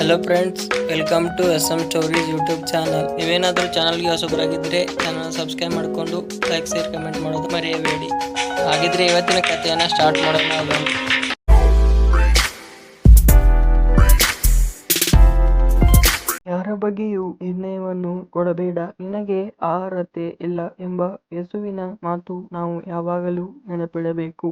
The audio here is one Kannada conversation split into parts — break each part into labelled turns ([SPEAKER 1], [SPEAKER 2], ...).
[SPEAKER 1] Hello friends welcome to S M stories YouTube channel ನೀವೇನಾದರೂ ಚಾನಲ್ಗೆ ಹೊಸಬರಾಗಿದ್ದರೆ ಚಾನಲ್ ಸಬ್ಸ್ಕ್ರೈಬ್ ಮಾಡಿಕೊಂಡು ಲೈಕ್ ಶೇರ್ ಕಮೆಂಟ್ ಮಾಡೋದು ಮರೆಯಬೇಡಿ. ಹಾಗಿದ್ರೆ ಇವತ್ತಿನ ಕಥೆಯನ್ನು ಸ್ಟಾರ್ಟ್ ಮಾಡೋಣ ಯಾರ ಬಗ್ಗೆಯೂ ನಿರ್ಣಯವನ್ನು ಕೊಡಬೇಡ. ನಿನಗೆ ಆಹಾರತೆ ಇಲ್ಲ ಎಂಬ ಯೇಸುವಿನ ಮಾತು ನಾವು ಯಾವಾಗಲೂ ನೆನಪಿಡಬೇಕು.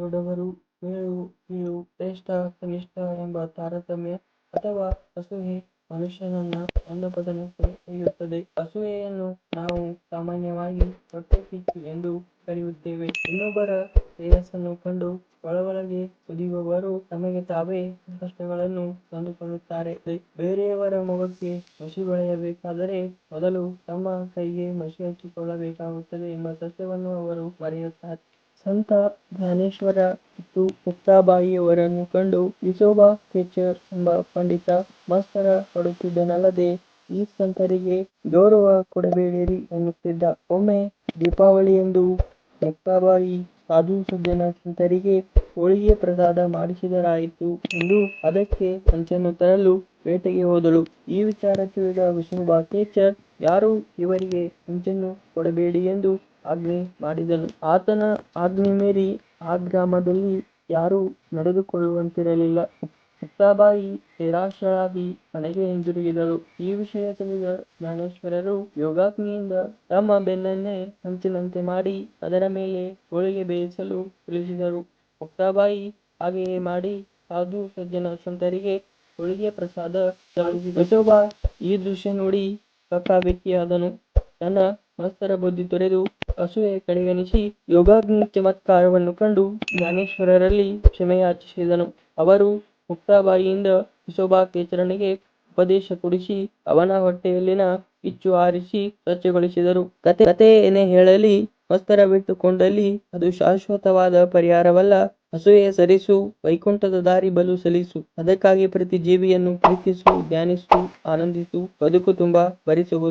[SPEAKER 1] ದೊಡ್ಡವರು ಕೀಳು, ಶ್ರೇಷ್ಠ, ಕನಿಷ್ಠ ಎಂಬ ತಾರತಮ್ಯ ಅಥವಾ ಅಸೂಯೆ ಮನುಷ್ಯನನ್ನ ಅಧಃಪತನಕ್ಕೆ ಒಯ್ಯುತ್ತದೆ ಅಸೂಯೆಯನ್ನು ನಾವು ಸಾಮಾನ್ಯವಾಗಿ ಹೊಟ್ಟೆಕಿಚ್ಚು ಎಂದು ಕರೆಯುತ್ತೇವೆ. ಇನ್ನೊಬ್ಬರ ಶ್ರೇಯಸ್ಸನ್ನು ಕಂಡು ಒಳಗೊಳಗೆ ಕುದಿಯುವವರು ತಮಗೆ ತಾವೇ ಕಷ್ಟಗಳನ್ನು ತಂದುಕೊಳ್ಳುತ್ತಾರೆ ಬೇರೆಯವರ ಮುಖಕ್ಕೆ ಮಸಿ ಬಳಿಯಬೇಕಾದರೆ ಮೊದಲು ತಮ್ಮ ಕೈಗೆ ಮಸಿ ಹಚ್ಚಿಕೊಳ್ಳಬೇಕಾಗುತ್ತದೆ ಎಂಬ ಸತ್ಯವನ್ನು ಅವರು ಮರೆಯುತ್ತಾರೆ. ಸಂತ ಜ್ಞಾನೇಶ್ವರ ಮತ್ತು ಮುಕ್ತಾಬಾಯಿಯವರನ್ನು ಕಂಡು ವಿಸೋಬಾ ಕೇಚರ್ ಎಂಬ ಪಂಡಿತ ಮಸ್ತರ ಪಡುತ್ತಿದ್ದನಲ್ಲದೆ ಈ ಸಂತರಿಗೆ ಗೌರವ ಕೊಡಬೇಡಿರಿ ಎನ್ನುತ್ತಿದ್ದ. ಒಮ್ಮೆ ದೀಪಾವಳಿಯಂದು ಮುಕ್ತಾಬಾಯಿ ಸಾಧು ಸಜ್ಜನ ಸಂತರಿಗೆ ಹೋಳಿಗೆ ಪ್ರಸಾದ ಮಾಡಿಸಿದರಾಯಿತು ಎಂದು ಅದಕ್ಕೆ ಹಂಚನ್ನು ತರಲು ಪೇಟೆಗೆ ಹೋದಳು. ಈ ವಿಚಾರ ತಿಳಿದ ವಿಸೋಬಾ ಕೇಚರ್ ಯಾರೂ ಇವರಿಗೆ ಹಂಚನ್ನು ಕೊಡಬೇಡಿ ಎಂದು ಆಜ್ಞೆ ಮಾಡಿದನು. ಆತನ ಆಜ್ಞೆ ಮೀರಿ ಆ ಗ್ರಾಮದಲ್ಲಿ ಯಾರೂ ನಡೆದುಕೊಳ್ಳುವಂತಿರಲಿಲ್ಲ. ಮುಕ್ತಾಬಾಯಿ ನಿರಾಶರಾಗಿ ಮನೆಗೆ ಹಿಂದಿರುಗಿದಳು ಈ ವಿಷಯ ತಿಳಿದ ಜ್ಞಾನೇಶ್ವರರು ಯೋಗಾಗ್ನಿಯಿಂದ ತಮ್ಮ ಬೆನ್ನನ್ನೇ ಹಂಚಿನಂತೆ ಮಾಡಿ ಅದರ ಮೇಲೆ ಹೋಳಿಗೆ ಬೇಯಿಸಲು ತಿಳಿಸಿದರು. ಮುಕ್ತಾಬಾಯಿ ಹಾಗೆಯೇ ಮಾಡಿ ಸಾಧು ಸಜ್ಜನ ಸಂತರಿಗೆ ಹೋಳಿಗೆ ಪ್ರಸಾದ ಈ ದೃಶ್ಯ ನೋಡಿ ಕಕ್ಕಾಬಿಕ್ಕಿಯಾದನು. ತನ್ನ ಮಸ್ತರ ಬುದ್ಧಿ ತೊರೆದು ಅಸೂಯೆ ಕಡೆಗಣಿಸಿ ಯೋಗಾಗ್ನಿ ಚಮತ್ಕಾರವನ್ನು ಕಂಡು ಜ್ಞಾನೇಶ್ವರರಲ್ಲಿ ಕ್ಷಮೆಯಾಚಿಸಿದನು. ಅವರು ಮುಕ್ತಾಬಾಯಿಯಿಂದ ವಿಸೋಬಾಕೇಚರನಿಗೆ ಉಪದೇಶ ಕೊಡಿಸಿ ಅವನ ಹೊಟ್ಟೆಯಲ್ಲಿನ ಕಿಚ್ಚು ಆರಿಸಿ ಸ್ವಚ್ಛಗೊಳಿಸಿದರು. ಕತೆ ಕತೆ ಏನೇ ಹೇಳಲಿ ಮತ್ಸರ ಬಿಟ್ಟುಕೊಂಡಲ್ಲಿ ಅದು ಶಾಶ್ವತವಾದ ಪರಿಹಾರವಲ್ಲ. ಅಸೂಯೆ ಸರಿಸು, ವೈಕುಂಠದ ದಾರಿ ಬಲು ಸಲಿಸು ಅದಕ್ಕಾಗಿ ಪ್ರತಿ ಜೀವಿಯನ್ನು ಪ್ರೀತಿಸು, ಧ್ಯಾನಿಸು, ಆನಂದಿಸು, ಬದುಕು ತುಂಬಾ ಭರಿಸುವುದು